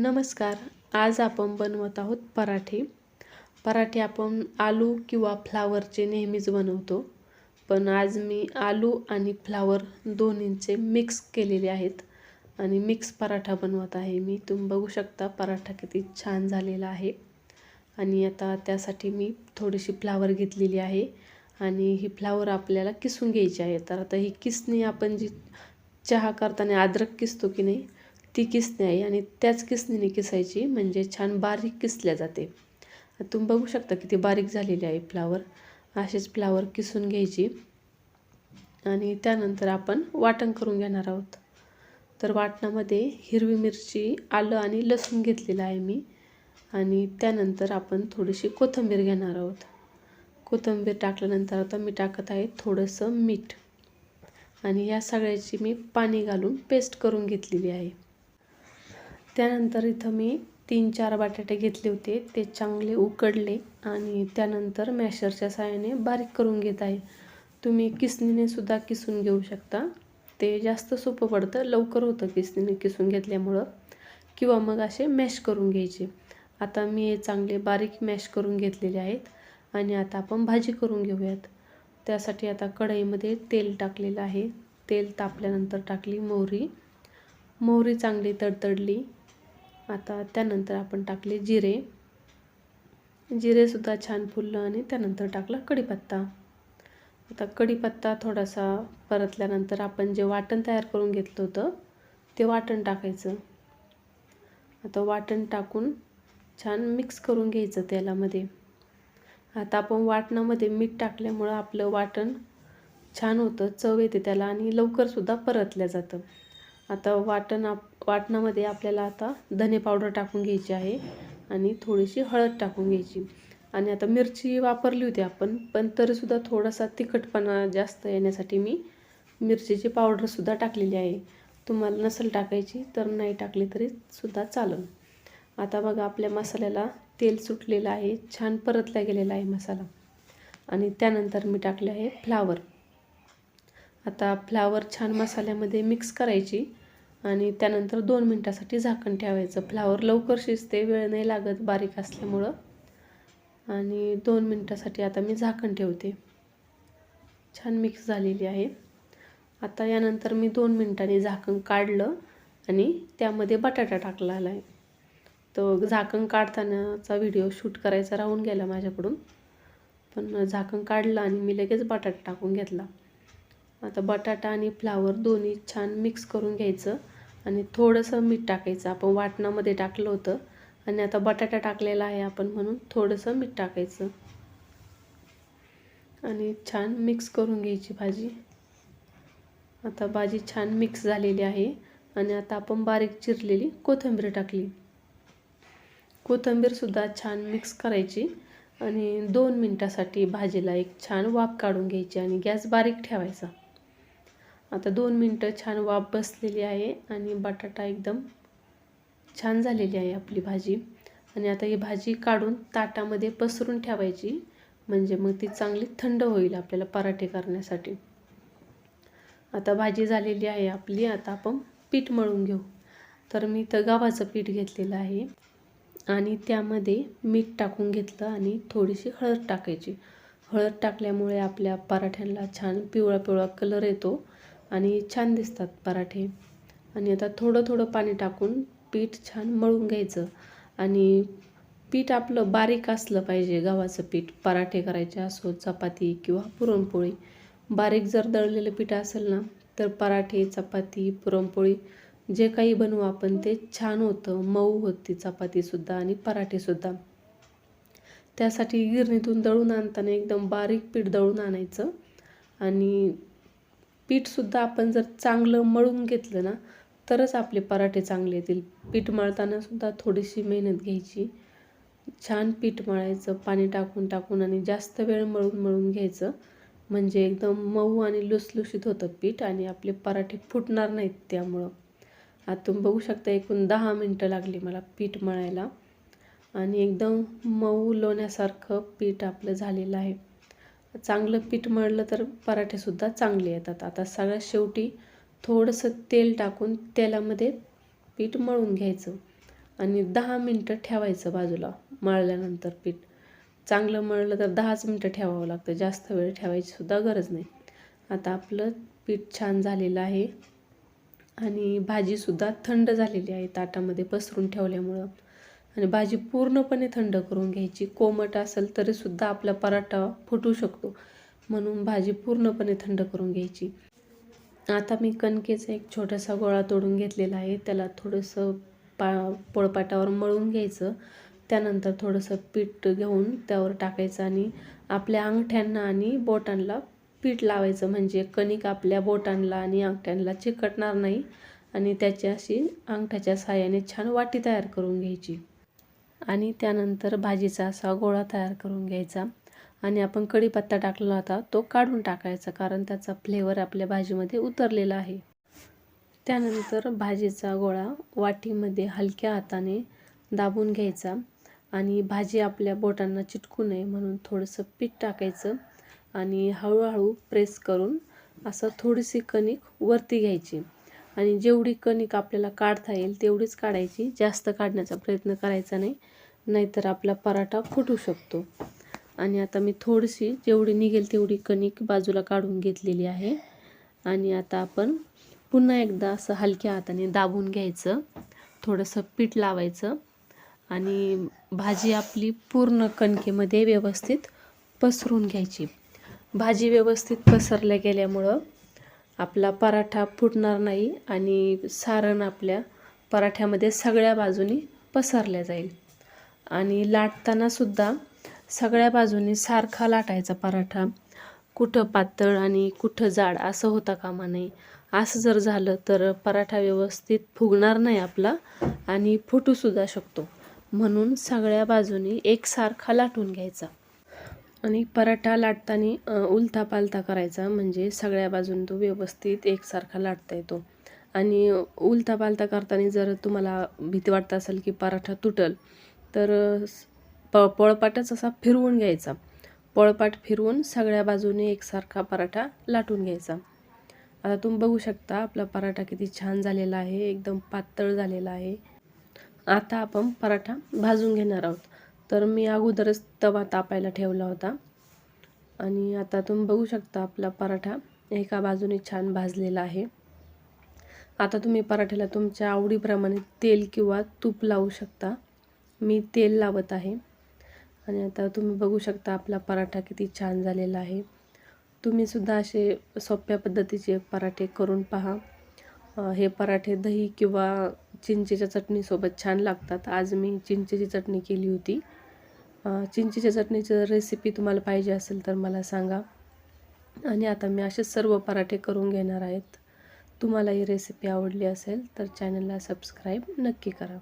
नमस्कार. आज आपण बनवत आहोत पराठे. पराठे आपण आलू किंवा फ्लावरचे नेहमीच बनवतो. पण आज मी आलू आणि फ्लावर दोन्हींचे मिक्स केलेले आहेत. आणि मिक्स पराठा बनवत आहे. मी तुम्ही बघू शकता पराठा किती छान झालेला आहे. आणि आता त्यासाठी मी थोडीशी फ्लावर घेतलेली आहे. आणि ही फ्लावर आपल्याला किसून घ्यायची आहे. तर आता ही किसणी आपण जी चहा करताना अद्रक किसतो की नाही ती किसणी आहे आणि त्याच किसणीने किसायची म्हणजे छान बारीक किसल्या जाते. तुम्ही बघू शकता किती बारीक झालेली आहे फ्लावर. असेच फ्लावर किसून घ्यायची. आणि त्यानंतर आपण वाटण करून घेणार आहोत. तर वाटणामध्ये हिरवी मिरची आलं आणि लसूण घेतलेलं आहे मी. आणि त्यानंतर आपण थोडीशी कोथिंबीर घेणार आहोत. कोथिंबीर टाकल्यानंतर आता मी टाकत आहे थोडंसं मीठ. आणि या सगळ्याची मी पाणी घालून पेस्ट करून घेतलेली आहे. त्यानंतर इथं मी तीन चार बटाटे घेतले होते. ते चांगले उकडले आणि त्यानंतर मॅशरच्या साहाय्याने बारीक करून घेत आहे. तुम्ही किसणीने सुद्धा किसून घेऊ शकता. ते जास्त सोपं पडतं. लवकर होतं किसणीने किसून घेतल्यामुळं. किंवा मग असे मॅश करून घ्यायचे. आता मी हे चांगले बारीक मॅश करून घेतलेले आहेत आणि आता आपण भाजी करून घेऊयात. त्यासाठी आता कढईमध्ये तेल टाकलेलं आहे. तेल तापल्यानंतर टाकली मोहरी. मोहरी चांगली तडतडली. आता त्यानंतर आपण टाकले जिरे. जिरेसुद्धा छान फुललं आणि त्यानंतर टाकला कढीपत्ता. आता कढीपत्ता थोडासा परतल्यानंतर आपण जे वाटण तयार करून घेतलं होतं ते वाटण टाकायचं. आता वाटण टाकून छान मिक्स करून घ्यायचं तेलामध्ये. आता आपण वाटणामध्ये मीठ टाकल्यामुळं आपलं वाटण छान होतं चव येते त्याला आणि लवकरसुद्धा परतल्या जातं. आता वाटण आप वाटणामध्ये आपल्याला आता धने पावडर टाकून घ्यायची आहे आणि थोडीशी हळद टाकून घ्यायची. आणि आता मिरची वापरली होती आपण पण तरीसुद्धा थोडासा तिखटपणा जास्त येण्यासाठी मी मिरचीची पावडरसुद्धा टाकलेली आहे. तुम्हाला नसेल टाकायची तर नाही टाकली तरी सुद्धा चालेल. आता बघा आपल्या मसाल्याला तेल सुटलेलं आहे छान परतला गेलेला आहे मसाला. आणि त्यानंतर मी टाकले आहे फ्लावर. आता फ्लावर छान मसाल्यामध्ये मिक्स करायची. आणि त्यानंतर दोन मिनटासाठी झाकण ठेवायचं. फ्लावर लवकर शिजते वेळ नाही लागत बारीक असल्यामुळं. आणि दोन मिनटासाठी आता मी झाकण ठेवते. छान मिक्स झालेली आहे. आता यानंतर मी दोन मिनटांनी झाकण काढलं आणि त्यामध्ये बटाटा टाकला आहे. तो झाकण काढतानाचा व्हिडिओ शूट करायचा राहून गेला माझ्याकडून. पण झाकण काढलं आणि मी लगेच बटाटा टाकून घेतला. आता बटाटा आणि फ्लावर दोन्ही छान मिक्स करून घ्यायचं. आणि थोडंसं मीठ टाकायचं. आपण वाटणामध्ये टाकलं होतं. आणि आता बटाटा टाकलेला आहे आपण म्हणून थोडंसं मीठ टाकायचं. आणि छान मिक्स करून घ्यायची भाजी. आता भाजी छान मिक्स झालेली आहे. आणि आता आपण बारीक चिरलेली कोथिंबीर टाकली. कोथिंबीरसुद्धा छान मिक्स करायची. आणि दोन मिनटासाठी भाजीला एक छान वाफ काढून घ्यायची आणि गॅस बारीक ठेवायचा. आता दोन मिनटं छान वाफ बसलेली आहे आणि बटाटा एकदम छान झालेली आहे आपली भाजी. आणि आता ही भाजी काढून ताटामध्ये पसरून ठेवायची. म्हणजे मग ती चांगली थंड होईल आपल्याला पराठे करण्यासाठी. आता भाजी झालेली आहे आपली. आता आपण पीठ मळून घेऊ. तर मी तर गव्हाचं पीठ घेतलेलं आहे. आणि त्यामध्ये मीठ टाकून घेतलं आणि थोडीशी हळद टाकायची. हळद टाकल्यामुळे आपल्या पराठ्यांना छान पिवळा पिवळा कलर येतो. आणि छान दिसतात पराठे. आणि आता थोडं थोडं पाणी टाकून पीठ छान मळून घ्यायचं. आणि पीठ आपलं बारीक असलं पाहिजे गव्हाचं पीठ. पराठे करायचे असो चपाती किंवा पुरणपोळी. बारीक जर दळलेलं पीठ असेल ना तर पराठे चपाती पुरणपोळी जे काही बनवू आपण ते छान होतं. मऊ होती चपातीसुद्धा आणि पराठेसुद्धा त्यासाठी गिरणीतून दळून आणताना एकदम बारीक पीठ दळून आणायचं. आणि पीठसुद्धा आपण जर चांगलं मळून घेतलं ना तरच आपले पराठे चांगले येतील. पीठ मळतानासुद्धा थोडीशी मेहनत घ्यायची. छान पीठ मळायचं पाणी टाकून टाकून आणि जास्त वेळ मळून मळून घ्यायचं. म्हणजे एकदम मऊ आणि लुसलुशीत होतं पीठ आणि आपले पराठे फुटणार नाहीत त्यामुळं. आता तुम्ही बघू शकता एकूण दहा मिनटं लागली मला पीठ मळायला. आणि एकदम मऊ लोण्यासारखं पीठ आपलं झालेलं आहे. चांगलं पीठ मळलं तर पराठेसुद्धा चांगले येतात. आता सगळ्यात शेवटी थोडंसं तेल टाकून तेलामध्ये पीठ मळून घ्यायचं आणि दहा मिनटं ठेवायचं बाजूला मळल्यानंतर पीठ. चांगलं मळलं तर दहाच मिनटं ठेवावं लागतं. जास्त वेळ ठेवायची सुद्धा गरज नाही. आता आपलं पीठ छान झालेलं आहे आणि भाजीसुद्धा थंड झालेली आहे. ताटामध्ये पसरून ठेवल्यामुळं. आणि भाजी पूर्णपणे थंड करून घ्यायची. कोमट असेल तरीसुद्धा आपला पराठा फुटू शकतो. म्हणून भाजी पूर्णपणे थंड करून घ्यायची. आता मी कणकेचा एक छोटासा गोळा तोडून घेतलेला आहे. त्याला थोडंसं पा पोळपाटावर मळून घ्यायचं. त्यानंतर थोडंसं पीठ घेऊन त्यावर टाकायचं आणि आपल्या अंगठ्यांना आणि बोटांना पीठ लावायचं. म्हणजे कणिक आपल्या बोटांना आणि अंगठ्यांना चिकटणार नाही आणि त्याची अशी अंगठ्याच्या साहाय्याने छान वाटी तयार करून घ्यायची. आणि त्यानंतर भाजीचा असा गोळा तयार करून घ्यायचा. आणि आपण कढीपत्ता टाकलेला होता तो काढून टाकायचा कारण त्याचा फ्लेवर आपल्या भाजीमध्ये उतरलेला आहे. त्यानंतर भाजीचा गोळा वाटीमध्ये हलक्या हाताने दाबून घ्यायचा. आणि भाजी आपल्या बोटांना चिटकू नये म्हणून थोडंसं पीठ टाकायचं. आणि हळूहळू प्रेस करून असं थोडीशी कणिक वरती घ्यायची. आणि जेवढी कणिक आपल्याला काढता येईल तेवढीच काढायची. जास्त काढण्याचा प्रयत्न करायचा नाही. नाहीतर आपला पराठा फुटू शकतो. आणि आता मी थोडीशी जेवढी निघेल तेवढी कणिक बाजूला काढून घेतलेली आहे. आणि आता आपण पुन्हा एकदा असं हलक्या हाताने दाबून घ्यायचं. थोडंसं पीठ लावायचं. आणि भाजी आपली पूर्ण कणकेमध्ये व्यवस्थित पसरून घ्यायची. भाजी व्यवस्थित पसरल्या गेल्यामुळं आपला पराठा फुटणार नाही आणि सारण आपल्या पराठ्यामध्ये सगळ्या बाजूनी पसरल्या जाईल. आणि लाटतानासुद्धा सगळ्या बाजूनी सारखा लाटायचा पराठा. कुठं पातळ आणि कुठं जाड असं होता कामा नये. असं जर झालं तर पराठा व्यवस्थित फुगणार नाही आपला आणि फुटूसुद्धा शकतो. म्हणून सगळ्या बाजूनी एकसारखा लाटून घ्यायचा. आणि पराठा लाटताना उलथा पालथा करायचा. म्हणजे सगळ्या बाजून तो व्यवस्थित एकसारखा लाटता येतो. आणि उलथा पालथा करताना जर तुम्हाला भीती वाटत असेल की पराठा तुटल तर प पळपाटच असा फिरवून घ्यायचा. पळपाट फिरवून सगळ्या बाजूने एकसारखा पराठा लाटून घ्यायचा. आता तुम्ही बघू शकता आपला पराठा किती छान झालेला आहे. एकदम पातळ झालेला आहे. आता आपण पराठा भाजून घेणार आहोत. तर मी अगोदरच तवा तापायला ठेवला होता. आणि आता तुम्ही बघू शकता आपला पराठा एका बाजूने छान भाजलेला आहे. आता तुम्ही पराठ्याला तुमच्या आवडीप्रमाणे तेल किंवा तूप लावू शकता. मी तेल लावत आहे. आणि आता तुम्ही बघू शकता आपला पराठा किती छान झालेला आहे. तुम्हीसुद्धा असे सोप्या पद्धतीचे पराठे करून पहा. हे पराठे दही किंवा चिंचेच्या चटणीसोबत छान लागतात. आज मी चिंचेची चटणी केली होती. चिंचेच्या चटणीची रेसिपी तुम्हाला पाहिजे असेल तर मला सांगा. आणि आता मी असे सर्व पराठे करून घेणार आहेत. तुम्हाला ही रेसिपी आवडली असेल तर चॅनलला सबस्क्राईब नक्की करा.